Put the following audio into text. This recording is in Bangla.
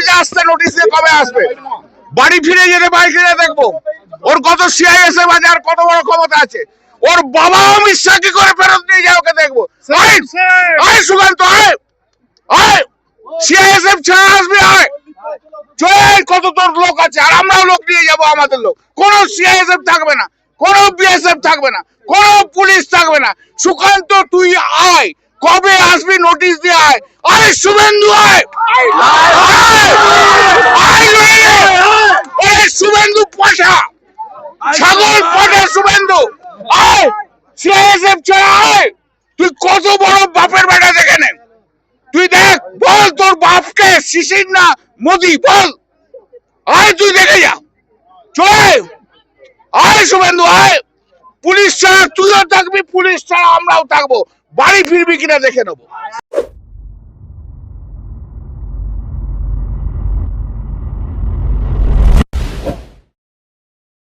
করেছে আসতে নোটিশ দিয়ে কবে আসবে? বাড়ি ফিরে যেতে বাড়ি ফিরে দেখব। ওর কত সিআইএসএফ আছে আর কত বড় ক্ষমতা আছে। ওর বাবা অমিত শাহ কি করে ফেরত নিয়ে যায় ওকে দেখব? আয় সুকান্ত আয় আয়। সিআইএসএফ ছাড়া আসবে আয়। চল কত তোর লোক আছে। আর আমরাও লোক নিয়ে যাব আমাদের লোক। কোন সিআইএসএফ থাকবে না কোন বিএসএফ থাকবে না কোন পুলিশ থাকবে না। সুকান্ত তুই আয়। কবে আসবি নোটিশ দিয়ে আয়। আরে শুভেন্দু! আয় নইলে! ওরে শুভেন্দু পাশা ছাগল শুভেন্দু আয়। সিআইএসএফ ছাড়া আয়। তুই কত বড় বাপের বেটা দেখে নে। তুই দেখ বল তোর বাপকে শিশির না মোদি বল। আয় তুই দেখে যা। চলে। আয় শুভেন্দু আয়। পুলিশ ছাড়া তুইও থাকবি পুলিশ ছাড়া আমরাও থাকব। বাড়ি ফিরবি কিনা দেখে নেব।